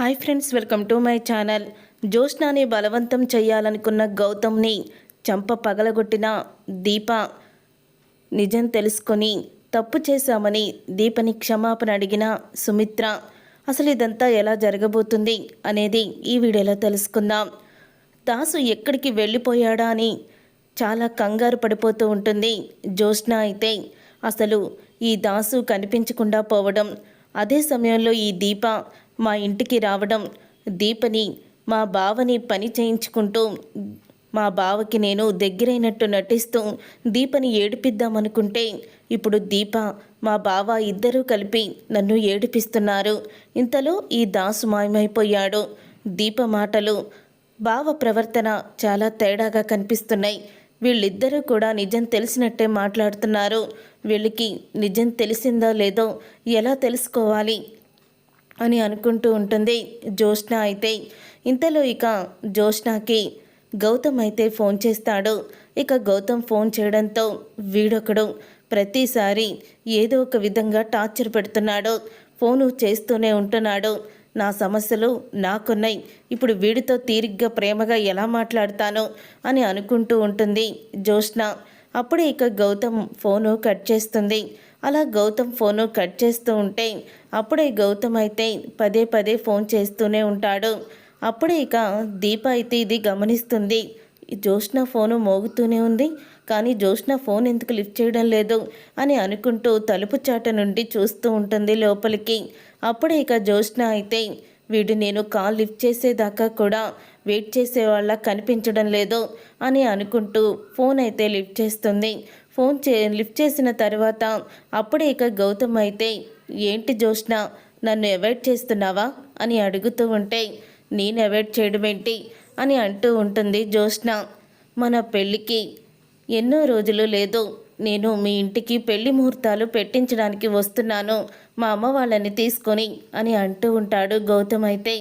Hi friends welcome to my channel. జ్యోష్నాని బలవంతం చేయాలనుకున్న గౌతమ్ని చంప పగలగొట్టిన దీప నిజం తెలుసుకొని తప్పు చేశామని దీపని క్షమాపణ అడిగిన సుమిత్ర అసలు ఇదంతా ఎలా జరగబోతుంది? అనేది ఈ వీడియోలో తెలుసుకుందాం. దాసు ఎక్కడికి వెళ్ళిపోయాడా అని చాలా కంగారు పడిపోతూ ఉంటుంది జ్యోష్న అయితే. అసలు ఈ దాసు కనిపించకుండా పోవడం అదే సమయంలో ఈ దీప మా ఇంటికి రావడం దీపని మా బావని పని చేయించుకుంటూ మా బావకి నేను దగ్గరైనట్టు నటిస్తూ దీపని ఏడిపిద్దామనుకుంటే ఇప్పుడు దీప మా బావ ఇద్దరూ కలిపి నన్ను ఏడిపిస్తున్నారు. ఇంతలో ఈ దాసు మాయమైపోయాడు. దీప మాటలు బావ ప్రవర్తన చాలా తేడాగా కనిపిస్తున్నాయి. వీళ్ళిద్దరూ కూడా నిజం తెలిసినట్టే మాట్లాడుతున్నారు. వీళ్ళకి నిజం తెలిసిందో లేదో ఎలా తెలుసుకోవాలి? అని అనుకుంటూ ఉంటుంది జ్యోష్ణ అయితే. ఇంతలో ఇక జ్యోష్ణకి గౌతమ్ అయితే ఫోన్ చేస్తాడు. ఇక గౌతమ్ ఫోన్ చేయడంతో వీడొకడు ప్రతిసారి ఏదో ఒక విధంగా టార్చర్ పెడుతున్నాడు. ఫోను చేస్తూనే ఉంటున్నాడు. నా సమస్యలు నాకున్నాయి. ఇప్పుడు వీడితో తీరిగ్గా ప్రేమగా ఎలా మాట్లాడతాను అని అనుకుంటూ ఉంటుంది జ్యోష్ణ అప్పుడే ఇక గౌతమ్ ఫోను కట్ చేస్తుంది. అలా గౌతమ్ ఫోను కట్ చేస్తూ ఉంటే అప్పుడే గౌతమ్ అయితే పదే పదే ఫోన్ చేస్తూనే ఉంటాడు. అప్పుడే ఇక దీప అయితే ఇది గమనిస్తుంది. జోష్న ఫోను మోగుతూనే ఉంది. కానీ జోష్న ఫోన్ ఎందుకు లిఫ్ట్ చేయడం లేదు అని అనుకుంటూ తలుపు చాట నుండి చూస్తూ ఉంటుంది లోపలికి. అప్పుడే ఇక జోష్న అయితే వీడు నేను కాల్ లిఫ్ట్ చేసేదాకా కూడా వెయిట్ చేసేవాళ్ళ కనిపించడం లేదు అని అనుకుంటూ ఫోన్ అయితే లిఫ్ట్ చేస్తుంది. ఫోన్ చే లిఫ్ట్ చేసిన తర్వాత అప్పుడే ఇక గౌతమ్ అయితే ఏంటి జ్యోష్ణ నన్ను అవాయిడ్ చేస్తున్నావా? అని అడుగుతూ ఉంటే నేను అవాయిడ్ చేయడం ఏంటి? అని అంటూ ఉంటుంది జ్యోష్ణ మన పెళ్ళికి ఎన్నో రోజులు లేదు. నేను మీ ఇంటికి పెళ్ళి ముహూర్తాలు పెట్టించడానికి వస్తున్నాను. మా అమ్మ వాళ్ళని తీసుకొని అని అంటూ ఉంటాడు గౌతమ్ అయితే.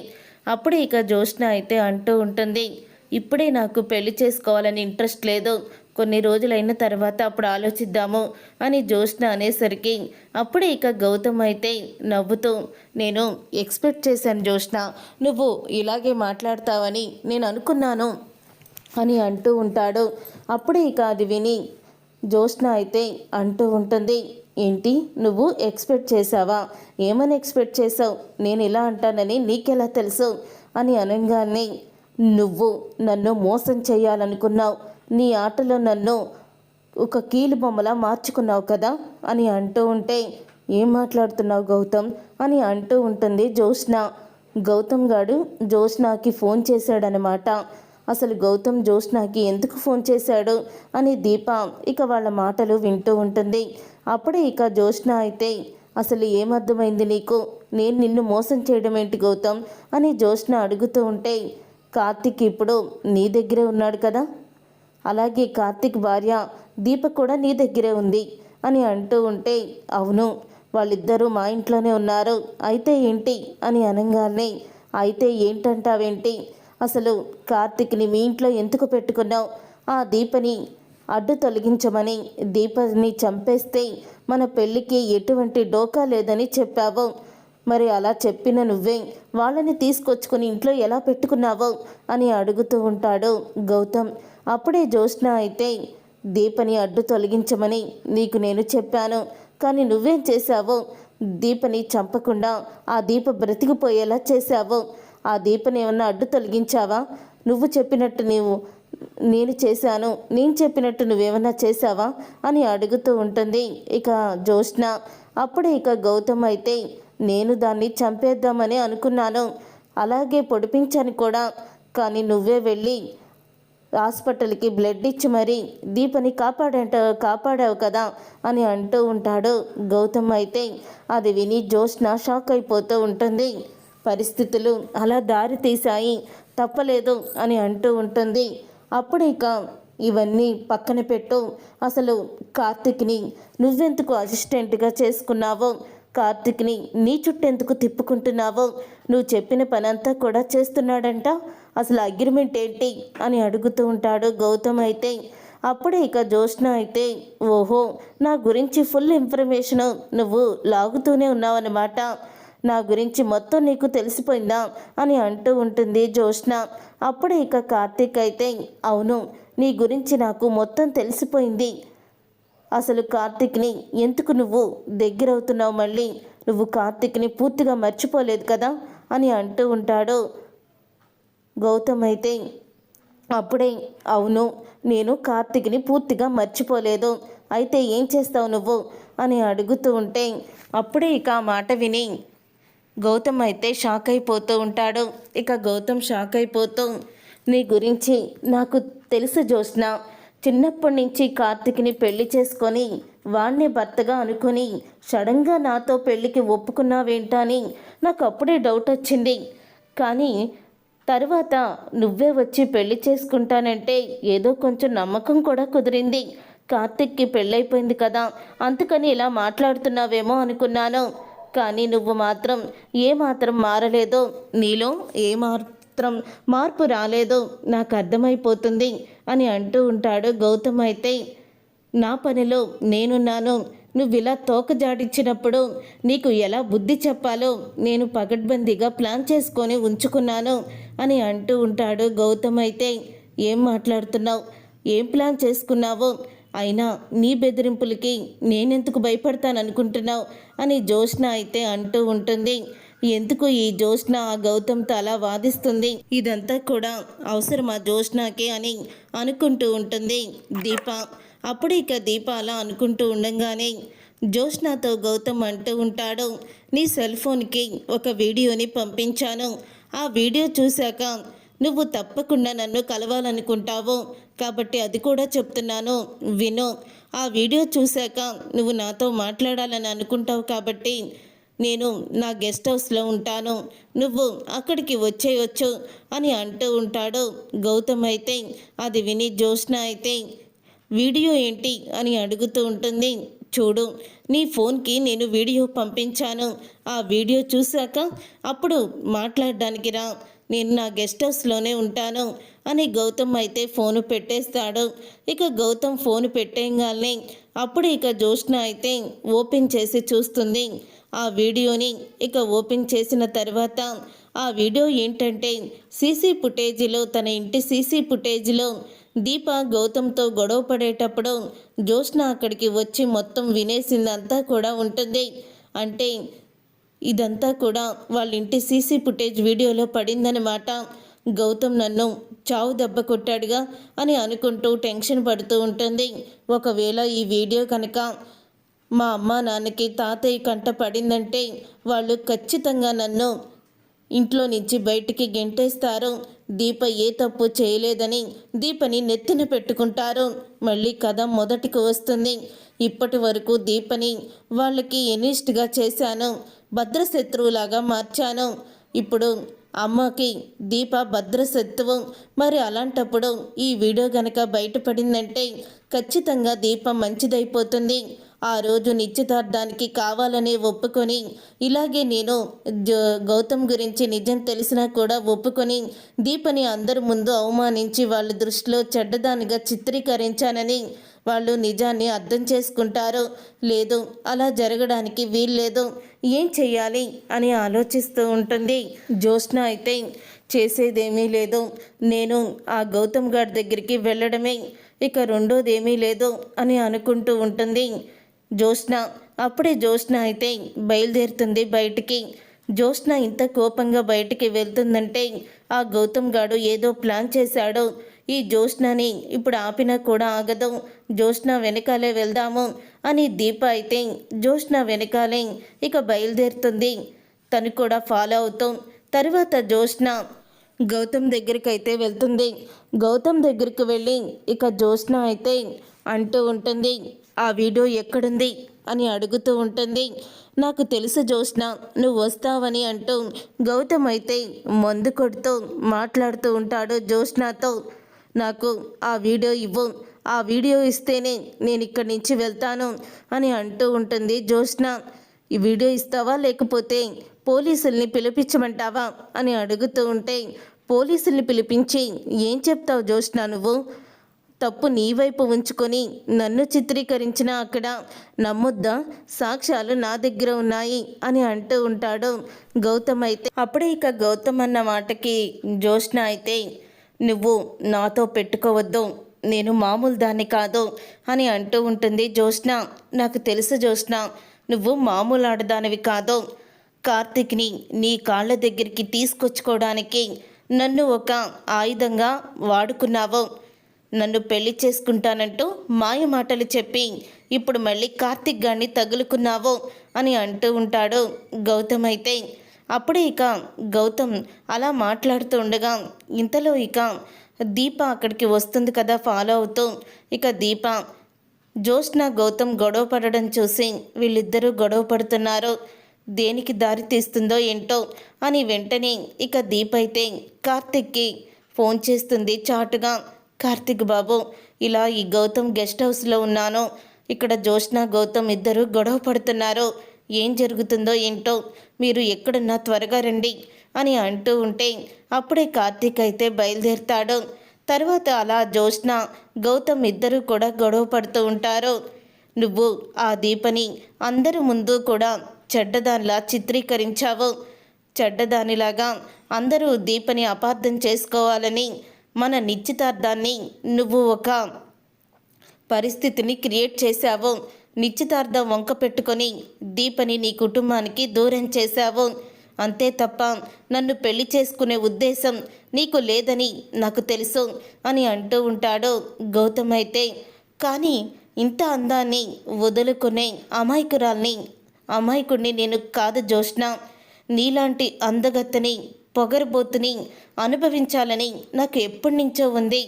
అప్పుడే ఇక జ్యోష్ణ అయితే అంటూ ఉంటుంది ఇప్పుడే నాకు పెళ్ళి చేసుకోవాలని ఇంట్రెస్ట్ లేదు. కొన్ని రోజులైన తర్వాత అప్పుడు ఆలోచిద్దాము అని జ్యోష్ణ అనేసరికి అప్పుడే ఇక గౌతమ్ అయితే నవ్వుతూ నేను ఎక్స్పెక్ట్ చేశాను జ్యోష్ణ నువ్వు ఇలాగే మాట్లాడతావని నేను అనుకున్నాను అని అంటూ ఉంటాడు. అప్పుడే ఇక అది విని జ్యోష్ణ అయితే అంటూ ఉంటుంది ఏంటి నువ్వు ఎక్స్పెక్ట్ చేసావా ఏమని ఎక్స్పెక్ట్ చేసావు నేను ఇలా అంటానని నీకెలా తెలుసు? అని అనగానే నువ్వు నన్ను మోసం చేయాలనుకున్నావు. నీ ఆటలో నన్ను ఒక కీలు బొమ్మలా మార్చుకున్నావు కదా? అని అంటూ ఉంటే ఏం మాట్లాడుతున్నావు గౌతమ్? అని అంటూ ఉంటుంది జ్యోత్స్న. గౌతమ్ గాడు జ్యోష్ణకి ఫోన్ చేశాడనమాట అసలు గౌతమ్ జ్యోష్ణకి ఎందుకు ఫోన్ చేశాడు? అని దీప ఇక వాళ్ళ మాటలు వింటూ ఉంటుంది. అప్పుడే ఇక జ్యోత్స్న అయితే అసలు ఏమర్థమైంది నీకు? నేను నిన్ను మోసం చేయడం ఏంటి గౌతమ్? అని జ్యోత్స్న అడుగుతూ ఉంటే కార్తిక్ ఇప్పుడు నీ దగ్గరే ఉన్నాడు కదా? అలాగే కార్తిక్ భార్య దీప కూడా నీ దగ్గరే ఉంది అని అంటూ ఉంటే అవును వాళ్ళిద్దరూ మా ఇంట్లోనే ఉన్నారు. అయితే ఏంటి? అని అనగానే అయితే ఏంటంటావేంటి? అసలు కార్తిక్ని మీ ఇంట్లో ఎందుకు పెట్టుకున్నావు? ఆ దీపని అడ్డు తొలగించమని దీపని చంపేస్తే మన పెళ్ళికి ఎటువంటి డోకా లేదని చెప్పావు. మరి అలా చెప్పిన నువ్వే వాళ్ళని తీసుకొచ్చుకొని ఇంట్లో ఎలా పెట్టుకున్నావో? అని అడుగుతూ ఉంటాడు గౌతమ్. అప్పుడే జ్యోష్ణ అయితే దీపని అడ్డు తొలగించమని నీకు నేను చెప్పాను. కానీ నువ్వేం చేశావో? దీపని చంపకుండా ఆ దీప బ్రతికిపోయేలా చేశావు. ఆ దీపని ఏమన్నా అడ్డు తొలగించావా? నువ్వు చెప్పినట్టు నీవు నేను చేశాను. నేను చెప్పినట్టు నువ్వేమన్నా చేశావా? అని అడుగుతూ ఉంటుంది ఇక జ్యోష్ణ అప్పుడే ఇక గౌతమ్ అయితే నేను దాన్ని చంపేద్దామని అనుకున్నాను. అలాగే పొడిపించాను కూడా. కానీ నువ్వే వెళ్ళి హాస్పిటల్కి బ్లడ్ ఇచ్చి మరీ దీపని కాపాడంట కాపాడావు కదా అని అంటూ ఉంటాడు. గౌతమ్ అయితే అది విని జోష్న షాక్ అయిపోతూ ఉంటుంది. పరిస్థితులు అలా దారి తీశాయి. తప్పలేదు అని అంటూ ఉంటుంది. అప్పుడు ఇక ఇవన్నీ పక్కన పెట్టు. అసలు కార్తిక్ని నువ్వెందుకు అసిస్టెంట్గా చేసుకున్నావో? కార్తిక్ని నీ చుట్టెందుకు తిప్పుకుంటున్నావో? నువ్వు చెప్పిన పనంతా కూడా చేస్తున్నాడంట? అసలు అగ్రిమెంట్ ఏంటి అని అడుగుతూ ఉంటాడు గౌతమ్ అయితే. అప్పుడే ఇక జ్యోష్ణ అయితే ఓహో నా గురించి ఫుల్ ఇన్ఫర్మేషన్ నువ్వు లాగుతూనే ఉన్నావన్నమాట. నా గురించి మొత్తం నీకు తెలిసిపోయిందా అని అంటూ ఉంటుంది జ్యోష్ణ అప్పుడే ఇక కార్తీక్ అయితే అవును నీ గురించి నాకు మొత్తం తెలిసిపోయింది. అసలు కార్తిక్ని ఎందుకు నువ్వు దగ్గరవుతున్నావు మళ్ళీ? నువ్వు కార్తిక్ని పూర్తిగా మర్చిపోలేదు కదా అని అంటూ ఉంటాడు. గౌతమ్ అయితే అప్పుడే అవును నేను కార్తిక్ని పూర్తిగా మర్చిపోలేదు. అయితే ఏం చేస్తావు నువ్వు? అని అడుగుతూ ఉంటే అప్పుడే ఇక ఆ మాట విని. గౌతమ్ అయితే షాక్ అయిపోతూ ఉంటాడు. ఇక గౌతమ్ షాక్ అయిపోతూ నీ గురించి నాకు తెలుసు జోష్న చిన్నప్పటి నుంచి కార్తిక్ని పెళ్ళి చేసుకొని వాణ్ణి భర్తగా అనుకుని సడన్గా నాతో పెళ్ళికి ఒప్పుకున్నావేంటా అని నాకు అప్పుడే డౌట్ వచ్చింది. కానీ తర్వాత నువ్వే వచ్చి పెళ్ళి చేసుకుంటానంటే ఏదో కొంచెం నమ్మకం కూడా కుదిరింది. కార్తిక్కి పెళ్ళైపోయింది కదా అందుకని ఇలా మాట్లాడుతున్నావేమో అనుకున్నాను. కానీ నువ్వు మాత్రం ఏ మాత్రం మారలేదో నీలో ఏ మాత్రం మార్పు రాలేదో నాకు అర్థమైపోతుంది అని అంటూ ఉంటాడు గౌతమ్ అయితే. నా పనిలో నేనున్నాను నువ్వు ఇలా తోక జాడించినప్పుడు నీకు ఎలా బుద్ధి చెప్పాలో నేను పగడ్బందీగా ప్లాన్ చేసుకొని ఉంచుకున్నాను అని అంటూ ఉంటాడు గౌతమ్ అయితే. ఏం మాట్లాడుతున్నావు? ఏం ప్లాన్ చేసుకున్నావో? అయినా నీ బెదిరింపులకి నేనెందుకు భయపడతాననుకుంటున్నావు? అని జోష్న అయితే అంటూ ఉంటుంది. ఎందుకు ఈ జోష్న ఆ గౌతమ్తో అలా వాదిస్తుంది? ఇదంతా కూడా అవసరమా జోష్నాకి అని అనుకుంటూ ఉంటుంది దీప. అప్పుడు ఇక దీపాల అనుకుంటూ ఉండగానే జోష్నాతో గౌతమ్ అంటూ ఉంటాడు నీ సెల్ ఫోన్కి ఒక వీడియోని పంపించాను. ఆ వీడియో చూశాక నువ్వు తప్పకుండా నన్ను కలవాలనుకుంటావు. కాబట్టి అది కూడా చెప్తున్నాను. విను. ఆ వీడియో చూశాక నువ్వు నాతో మాట్లాడాలని అనుకుంటావు కాబట్టి నేను నా గెస్ట్ హౌస్లో ఉంటాను. నువ్వు అక్కడికి వచ్చేయొచ్చు అని అంటూ ఉంటాడు గౌతమ్ అయితే. అది విని జ్యోత్స్న అయితే వీడియో ఏంటి అని అడుగుతూ ఉంటుంది. చూడు నీ ఫోన్కి నేను వీడియో పంపించాను. ఆ వీడియో చూశాక అప్పుడు మాట్లాడడానికి రా. నేను నా గెస్ట్ హౌస్లోనే ఉంటాను అని గౌతమ్ అయితే ఫోను పెట్టేస్తాడు. ఇక గౌతమ్ ఫోను పెట్టేయగానే అప్పుడు ఇక జ్యోత్స్న అయితే ఓపెన్ చేసి చూస్తుంది. ఆ వీడియోని ఇక ఓపెన్ చేసిన తర్వాత ఆ వీడియో ఏంటంటే సీసీ ఫుటేజీలో తన ఇంటి సీసీ ఫుటేజీలో దీప గౌతమ్తో గొడవ పడేటప్పుడు జ్యోత్స్న అక్కడికి వచ్చి మొత్తం వినేసిందంతా కూడా ఉంటుంది. అంటే ఇదంతా కూడా వాళ్ళ ఇంటి సీసీ ఫుటేజ్ వీడియోలో పడిందనమాట గౌతమ్ నన్ను చావు దెబ్బ కొట్టాడుగా అని అనుకుంటూ టెన్షన్ పడుతూ ఉంటుంది. ఒకవేళ ఈ వీడియో కనుక మా అమ్మ నాన్నకి తాతయ్య కంట పడిందంటే వాళ్ళు ఖచ్చితంగా నన్ను ఇంట్లో నుంచి బయటికి గెంటేస్తారు. దీప ఏ తప్పు చేయలేదని దీపని నెత్తిన పెట్టుకుంటారు. మళ్ళీ కథ మొదటికి వస్తుంది. ఇప్పటి వరకు దీపని వాళ్ళకి ఎనిస్ట్గా చేశాను. భద్రశత్రువులాగా మార్చాను. ఇప్పుడు అమ్మకి దీప భద్రశత్రువు. మరి అలాంటప్పుడు ఈ వీడియో గనక బయటపడిందంటే ఖచ్చితంగా దీప మంచిదైపోతుంది. ఆ రోజు నిశ్చితార్థానికి కావాలని ఒప్పుకొని ఇలాగే నేను గౌతమ్ గురించి నిజం తెలిసినా కూడా ఒప్పుకొని దీపని అందరి ముందు అవమానించి వాళ్ళ దృష్టిలో చెడ్డదానిగా చిత్రీకరించానని వాళ్ళు నిజాన్ని అర్థం చేసుకుంటారు లేదు అలా జరగడానికి వీల్లేదు ఏం చెయ్యాలి అని ఆలోచిస్తూ ఉంటుంది. జ్యోత్స్న అయితే చేసేదేమీ లేదు నేను ఆ గౌతమ్ గారి దగ్గరికి వెళ్ళడమే ఇక రెండోదేమీ లేదు అని అనుకుంటూ ఉంటుంది. జ్యోత్స్న. అప్పుడే జ్యోత్స్న అయితే బయలుదేరుతుంది బయటికి. జ్యోత్స్న ఇంత కోపంగా బయటికి వెళ్తుందంటే ఆ గౌతమ్ గాడు ఏదో ప్లాన్ చేశాడు. ఈ జ్యోత్స్నని ఇప్పుడు ఆపినా కూడా ఆగదు. జ్యోత్స్న వెనకాలే వెళ్దాము అని దీప అయితే జ్యోత్స్న వెనకాలే ఇక బయలుదేరుతుంది. తను కూడా ఫాలో అవుతాం తర్వాత జ్యోత్స్న గౌతమ్ దగ్గరికి అయితే వెళ్తుంది. గౌతమ్ దగ్గరికి వెళ్ళి ఇక జ్యోత్స్న అయితే అంటూ ఉంటుంది. ఆ వీడియో ఎక్కడుంది అని అడుగుతూ ఉంటుంది. నాకు తెలుసు జోష్న నువ్వు వస్తావని అంటూ గౌతమ్ అయితే మందు కొడుతూ మాట్లాడుతూ ఉంటాడు జ్యోత్స్నతో. నాకు ఆ వీడియో ఇవ్వు ఆ వీడియో ఇస్తేనే నేను ఇక్కడి నుంచి వెళ్తాను అని అంటూ ఉంటుంది జోష్న ఈ వీడియో ఇస్తావా లేకపోతే పోలీసుల్ని పిలిపించమంటావా అని అడుగుతూ ఉంటే పోలీసుల్ని పిలిపించి ఏం చెప్తావు జోష్న నువ్వు? తప్పు నీ వైపు ఉంచుకొని నన్ను చిత్రీకరించిన అక్కడ నమ్మొద్దా? సాక్ష్యాలు నా దగ్గర ఉన్నాయి అని అంటూ ఉంటాడు గౌతమ్ అయితే. అప్పుడే ఇక గౌతమ్ అన్న మాటకి జ్యోష్ణ అయితే నువ్వు నాతో పెట్టుకోవద్దు నేను మామూలు దాన్ని కాదు అని అంటూ ఉంటుంది జ్యోష్ణ. నాకు తెలుసు జ్యోష్ణ నువ్వు మామూలు ఆడదానివి కాదు. కార్తిక్ని నీ కాళ్ళ దగ్గరికి తీసుకొచ్చుకోవడానికి నన్ను ఒక ఆయుధంగా వాడుకున్నావు. నన్ను పెళ్ళి చేసుకుంటానంటూ మాయ మాటలు చెప్పి ఇప్పుడు మళ్ళీ కార్తిక్ గాన్ని తగులుకున్నావు? అని అంటూ ఉంటాడు గౌతమ్ అయితే. అప్పుడే ఇక గౌతమ్ అలా మాట్లాడుతూ ఉండగా ఇంతలో ఇక దీప అక్కడికి వస్తుంది కదా ఫాలో అవుతూ. ఇక దీప జోష్న గౌతమ్ గొడవ పడడం చూసి వీళ్ళిద్దరూ గొడవ పడుతున్నారు. దేనికి దారి తీస్తుందో ఏంటో? అని వెంటనే ఇక దీప అయితే కార్తిక్కి ఫోన్ చేస్తుంది చాటుగా. కార్తిక్ బాబు ఇలా ఈ గౌతమ్ గెస్ట్ హౌస్లో ఉన్నాను. ఇక్కడ జోష్న గౌతమ్ ఇద్దరు గొడవ పడుతున్నారు. ఏం జరుగుతుందో ఏంటో మీరు ఎక్కడున్నా త్వరగా రండి అని అంటూ ఉంటే అప్పుడే కార్తీక్ అయితే బయలుదేరుతాడు. తర్వాత అలా జోష్న గౌతమ్ ఇద్దరు కూడా గొడవ పడుతూ ఉంటారు. నువ్వు ఆ దీపని అందరి ముందు కూడా చెడ్డదానిలా చిత్రీకరించావు. చెడ్డదానిలాగా అందరూ దీపని అపార్థం చేసుకోవాలని మన నిశ్చితార్థాన్ని నువ్వు ఒక పరిస్థితిని క్రియేట్ చేశావు. నిశ్చితార్థం వంక పెట్టుకొని దీపని నీ కుటుంబానికి దూరం చేశావు. అంతే తప్ప నన్ను పెళ్ళి చేసుకునే ఉద్దేశం నీకు లేదని నాకు తెలుసు అని అంటూ ఉంటాడు గౌతమ్ అయితే. కానీ ఇంత అందాన్ని వదులుకునే అమాయకురాల్ని అమాయకుడిని నేను కాదు జోష్న నీలాంటి అందగత్తని పొగరబోతుని అనుభవించాలని నాకు ఎప్పటి నుంచో ఉంది.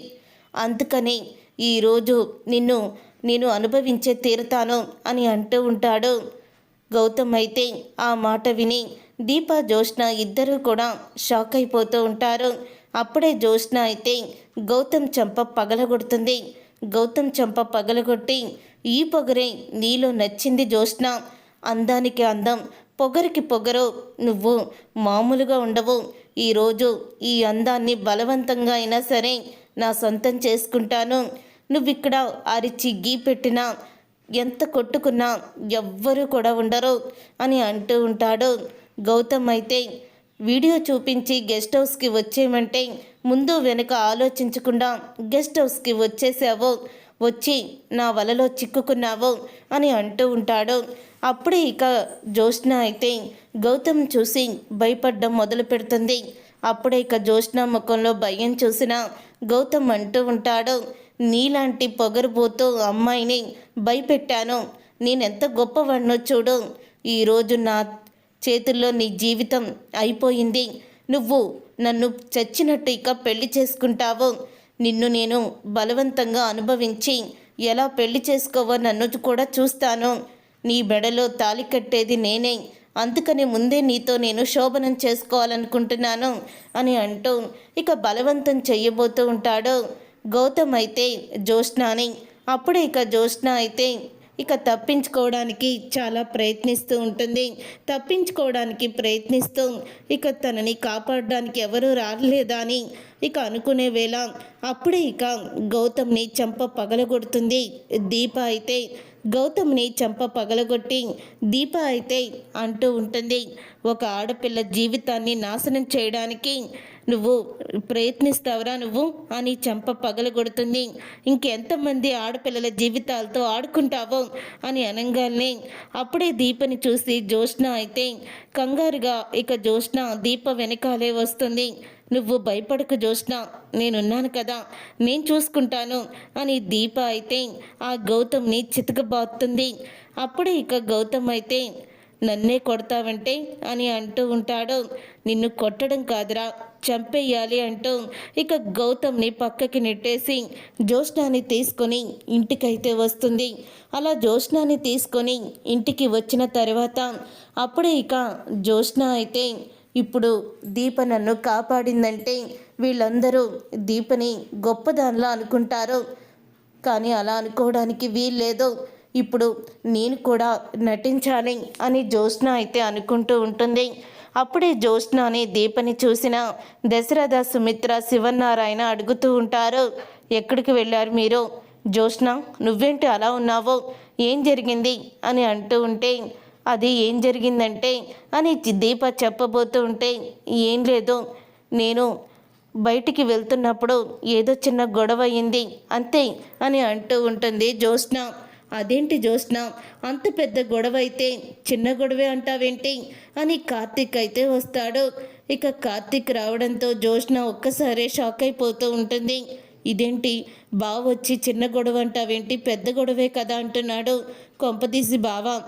అందుకని ఈరోజు నిన్ను నేను అనుభవించే తీరుతాను అని అంటూ ఉంటాడు. గౌతమ్ అయితే ఆ మాట విని దీప జ్యోష్ణ ఇద్దరూ కూడా షాక్ అయిపోతూ ఉంటారు. అప్పుడే జ్యోష్ణ అయితే గౌతమ్ చంప పగలగొడుతుంది. గౌతమ్ చంప పగలగొట్టి ఈ పొగరే నీలో నచ్చింది జ్యోష్ణ అందానికి అందం పొగరికి పొగరు నువ్వు మామూలుగా ఉండవు. ఈరోజు ఈ అందాన్ని బలవంతంగా అయినా సరే నా సొంతం చేసుకుంటాను. నువ్విక్కడ అరిచి గీ పెట్టినా ఎంత కొట్టుకున్నా ఎవ్వరూ కూడా ఉండరు అని అంటూ ఉంటాడు. గౌతమ్ అయితే వీడియో చూపించి గెస్ట్ హౌస్కి వచ్చేయమంటే ముందు వెనుక ఆలోచించకుండా గెస్ట్ హౌస్కి వచ్చేసావు. వచ్చి నా వలలో చిక్కుకున్నావు అని అంటూ ఉంటాడు. అప్పుడే ఇక జ్యోత్స్న అయితే గౌతమ్ చూసి భయపడడం మొదలు పెడుతుంది. అప్పుడే ఇక జ్యోత్స్న ముఖంలో భయం చూసిన గౌతమ్ అంటూ ఉంటాడు నీలాంటి పొగరుబోతూ అమ్మాయిని భయపెట్టాను. నేనెంత గొప్పవాడినో చూడు. ఈరోజు నా చేతుల్లో నీ జీవితం అయిపోయింది. నువ్వు నన్ను చచ్చినట్టు ఇక పెళ్ళి చేసుకుంటావు. నిన్ను నేను బలవంతంగా అనుభవించి ఎలా పెళ్ళి చేసుకోవో నన్ను కూడా చూస్తాను. నీ బెడలో తాలి కట్టేది నేనే. అందుకని ముందే నీతో నేను శోభనం చేసుకోవాలనుకుంటున్నాను అని అంటూ ఇక బలవంతం చెయ్యబోతూ ఉంటాడు. గౌతమ్ అయితే జ్యోత్స్నాని. అప్పుడే ఇక జ్యోత్స్న అయితే ఇక తప్పించుకోవడానికి చాలా ప్రయత్నిస్తూ ఉంటుంది. తప్పించుకోవడానికి ప్రయత్నిస్తూ ఇక తనని కాపాడడానికి ఎవరూ రాలేదా అని ఇక అనుకునే వేళ అప్పుడే ఇక గౌతమ్ని చంప పగలగొడుతుంది. దీప అయితే గౌతమ్ని చంప పగలగొట్టి దీప అయితే అంటూ ఉంటుంది. ఒక ఆడపిల్ల జీవితాన్ని నాశనం చేయడానికి నువ్వు ప్రయత్నిస్తావురా నువ్వు అని చెంప పగలగొడుతుంది. ఇంకెంతమంది ఆడపిల్లల జీవితాలతో ఆడుకుంటావో అని అనగానే అప్పుడే దీపని చూసి జ్యోష్ణ అయితే కంగారుగా ఇక జ్యోష్ణ దీప వెనకాలే వస్తుంది. నువ్వు భయపడకు జ్యోత్స్న నేనున్నాను కదా నేను చూసుకుంటాను అని దీప అయితే ఆ గౌతమ్ని చితకబాతుంది అప్పుడే ఇక గౌతమ్ అయితే నన్నే కొడతావంటే అని అంటూ ఉంటాడు. నిన్ను కొట్టడం కాదురా చంపేయాలి అంటూ ఇక గౌతమ్ని పక్కకి నెట్టేసి జ్యోష్నాని తీసుకొని ఇంటికైతే వస్తుంది. అలా జ్యోష్నాని తీసుకొని ఇంటికి వచ్చిన తర్వాత అప్పుడే ఇక జ్యోష్న అయితే ఇప్పుడు దీప నన్ను కాపాడిందంటే వీళ్ళందరూ దీపని గొప్పదానిలా అనుకుంటారు. కానీ అలా అనుకోవడానికి వీల్లేదు. ఇప్పుడు నేను కూడా నటించాలి అని జ్యోత్స్న అయితే అనుకుంటూ ఉంటుంది. అప్పుడే జ్యోత్స్నాని దీపని చూసిన దశరథ సుమిత్ర శివనారాయణ అడుగుతూ ఉంటారు ఎక్కడికి వెళ్ళారు మీరు? జ్యోత్స్న నువ్వేంటి అలా ఉన్నావో? ఏం జరిగింది? అని అంటూ ఉంటే అది ఏం జరిగిందంటే అని దీప చెప్పబోతూ ఉంటే ఏం లేదు. నేను బయటికి వెళ్తున్నప్పుడు ఏదో చిన్న గొడవ అయింది అంతే అని అంటూ ఉంటుంది జ్యోత్స్న. అదేంటి జ్యోత్స్న? అంత పెద్ద గొడవ అయితే చిన్న గొడవే అంటావేంటి? అని కార్తీక్ అయితే వస్తాడు. ఇక కార్తీక్ రావడంతో జ్యోత్స్న ఒక్కసారే షాక్ అయిపోతూ ఉంటుంది. ఇదేంటి? బావ వచ్చి చిన్న గొడవ అంటావేంటి? పెద్ద గొడవే కదా అంటున్నాడు కొంపదీసి బావ.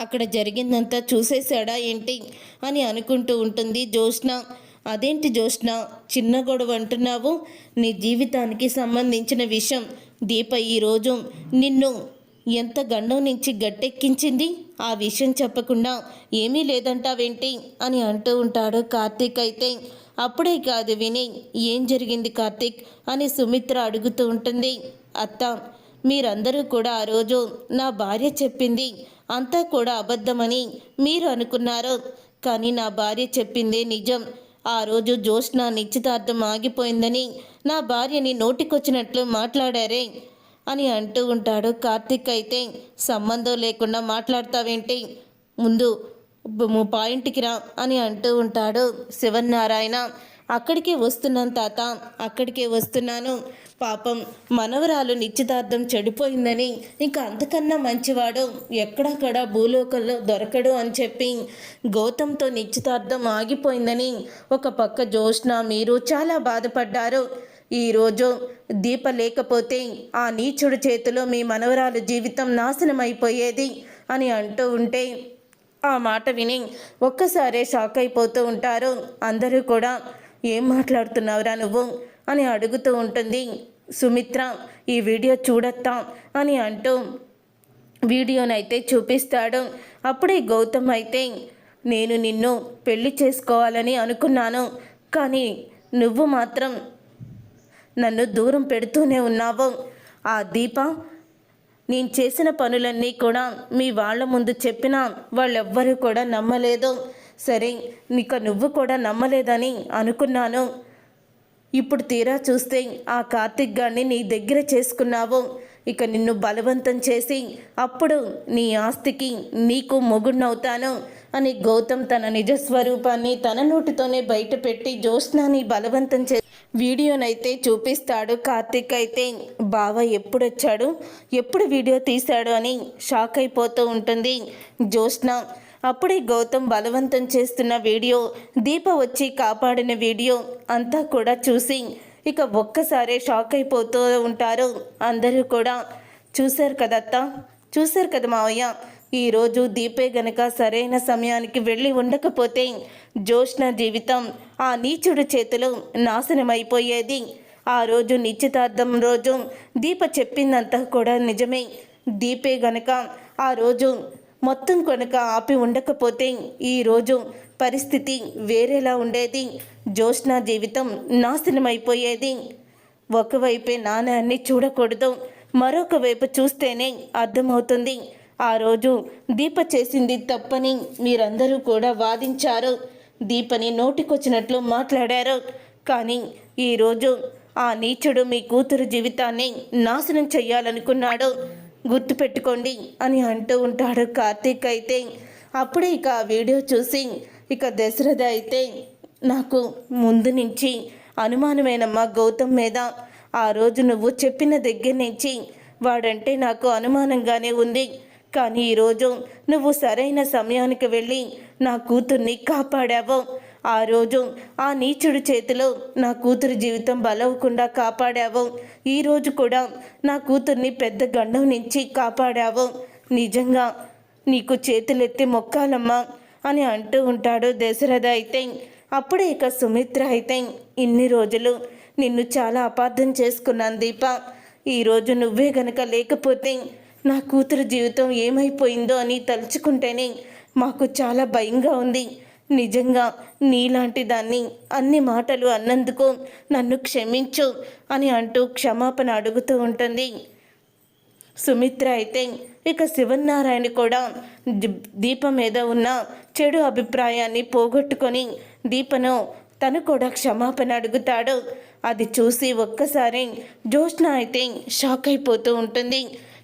అక్కడ జరిగిందంతా చూసేశాడా ఏంటి? అని అనుకుంటూ ఉంటుంది జ్యోత్స్న. అదేంటి జ్యోత్స్న? చిన్న గొడవ అంటున్నావు? నీ జీవితానికి సంబంధించిన విషయం. దీప ఈరోజు నిన్ను ఎంత గండం నుంచి గట్టెక్కించింది? ఆ విషయం చెప్పకుండా ఏమీ లేదంటావేంటి? అని అంటూ ఉంటాడు కార్తీక్ అయితే. అప్పుడే కాదు విని ఏం జరిగింది కార్తీక్? అని సుమిత్ర అడుగుతూ ఉంటుంది. అత్త మీరందరూ కూడా ఆ రోజు నా భార్య చెప్పింది. అంతా కూడా అబద్ధమని మీరు అనుకున్నారు. కానీ నా భార్య చెప్పిందే నిజం. ఆ రోజు జోష్న నిశ్చితార్థం ఆగిపోయిందని నా భార్యని నోటికొచ్చినట్లు మాట్లాడారే. అని అంటూ ఉంటాడు. కార్తిక్ అయితే సంబంధం లేకుండా మాట్లాడతావేంటి? ముందు పాయింట్కి రా అని అంటూ ఉంటాడు శివనారాయణ అక్కడికే వస్తున్నాను తాత అక్కడికే వస్తున్నాను. పాపం మనవరాలు నిశ్చితార్థం చెడిపోయిందని ఇంకా అంతకన్నా మంచివాడు ఎక్కడక్కడ భూలోకంలో దొరకడు అని చెప్పి గౌతంతో నిశ్చితార్థం ఆగిపోయిందని ఒక పక్క జోష్న మీరు చాలా బాధపడ్డారు. ఈరోజు దీప లేకపోతే ఆ నీచుడు చేతిలో మీ మనవరాలు జీవితం నాశనం అయిపోయేది అని అంటూ ఉంటే ఆ మాట విని ఒక్కసారే షాక్ అయిపోతూ ఉంటారు. అందరూ కూడా ఏం మాట్లాడుతున్నావురా నువ్వు? అని అడుగుతూ ఉంటుంది. సుమిత్ర ఈ వీడియో చూడత్తా అని అంటూ వీడియోనైతే చూపిస్తాడు. అప్పుడే గౌతమ్ అయితే నేను నిన్ను పెళ్ళి చేసుకోవాలని అనుకున్నాను కానీ నువ్వు మాత్రం నన్ను దూరం పెడుతూనే ఉన్నావు. ఆ దీప నేను చేసిన పనులన్నీ కూడా మీ వాళ్ళ ముందు చెప్పినా వాళ్ళెవ్వరూ కూడా నమ్మలేదు. సరే ఇక నువ్వు కూడా నమ్మలేదని అనుకున్నాను. ఇప్పుడు తీరా చూస్తే ఆ కార్తిక్ గారిని నీ దగ్గర చేసుకున్నావు. ఇక నిన్ను బలవంతం చేసి అప్పుడు నీ ఆస్తికి నీకు మొగుడినవుతాను అని గౌతమ్ తన నిజ స్వరూపాన్ని తన నోటితోనే బయటపెట్టి జ్యోత్స్నాని బలవంతం చే వీడియోనైతే చూపిస్తాడు. కార్తిక్ అయితే బావ ఎప్పుడొచ్చాడు? ఎప్పుడు వీడియో తీశాడు? అని షాక్ అయిపోతూ ఉంటుంది జ్యోత్స్న. అప్పుడే గౌతమ్ బలవంతం చేస్తున్న వీడియో దీప వచ్చి కాపాడిన వీడియో అంతా కూడా చూసి ఇక ఒక్కసారే షాక్ అయిపోతూ ఉంటారు అందరూ కూడా. చూశారు కదత్తా? చూశారు కదా మావయ్య? ఈరోజు దీపే గనక సరైన సమయానికి వెళ్ళి ఉండకపోతే జోష్ణ జీవితం ఆ నీచుడు చేతిలో నాశనమైపోయేది. ఆ రోజు నిశ్చితార్థం రోజు దీప చెప్పిందంతా కూడా నిజమే. దీపే గనక ఆ రోజు మొత్తం కనుక ఆపి ఉండకపోతే ఈరోజు పరిస్థితి వేరేలా ఉండేది. జోష్న జీవితం నాశనమైపోయేది. ఒకవైపే నాణ్యాన్ని చూడకూడదు. మరొక వైపు చూస్తేనే అర్థమవుతుంది. ఆ రోజు దీప చేసింది తప్పని మీరందరూ కూడా వాదించారు. దీపని నోటికొచ్చినట్లు మాట్లాడారు. కానీ ఈరోజు ఆ నీచుడు మీ కూతురు జీవితాన్ని నాశనం చెయ్యాలనుకున్నాడు. గుర్తుపెట్టుకోండి అని అంటూ ఉంటాడు కార్తీక్ అయితే. అప్పుడే ఇక ఆ వీడియో చూసి ఇక దశరథ అయితే నాకు ముందు నుంచి అనుమానమేనమ్మా గౌతమ్ మీద. ఆ రోజు నువ్వు చెప్పిన దగ్గర నుంచి వాడంటే నాకు అనుమానంగానే ఉంది. కానీ ఈరోజు నువ్వు సరైన సమయానికి వెళ్ళి నా కూతుర్ని కాపాడావు. ఆ రోజు ఆ నీచుడు చేతిలో నా కూతురు జీవితం బలవకుండా కాపాడావు. ఈరోజు కూడా నా కూతుర్ని పెద్ద గండం నుంచి కాపాడావు. నిజంగా నీకు చేతులెత్తి మొక్కాలమ్మా అని అంటూ ఉంటాడు దశరథ అయితే. అప్పుడే ఇక సుమిత్ర అయితే ఇన్ని రోజులు నిన్ను చాలా అపార్థం చేసుకున్నాను దీప. ఈరోజు నువ్వే గనక లేకపోతే నా కూతురు జీవితం ఏమైపోయిందో అని తలుచుకుంటేనే మాకు చాలా భయంగా ఉంది. నిజంగా నీలాంటి దాన్ని అన్ని మాటలు అన్నందుకు నన్ను క్షమించు అని అంటూ క్షమాపణ అడుగుతూ ఉంటుంది. సుమిత్ర అయితే ఇక శివనారాయణ కూడా దీపం దీప మీద ఉన్న చెడు అభిప్రాయాన్ని పోగొట్టుకొని దీపను తను కూడా క్షమాపణ అడుగుతాడు. అది చూసి ఒక్కసారి జోష్న అయితే షాక్ అయిపోతూ ఉంటుంది.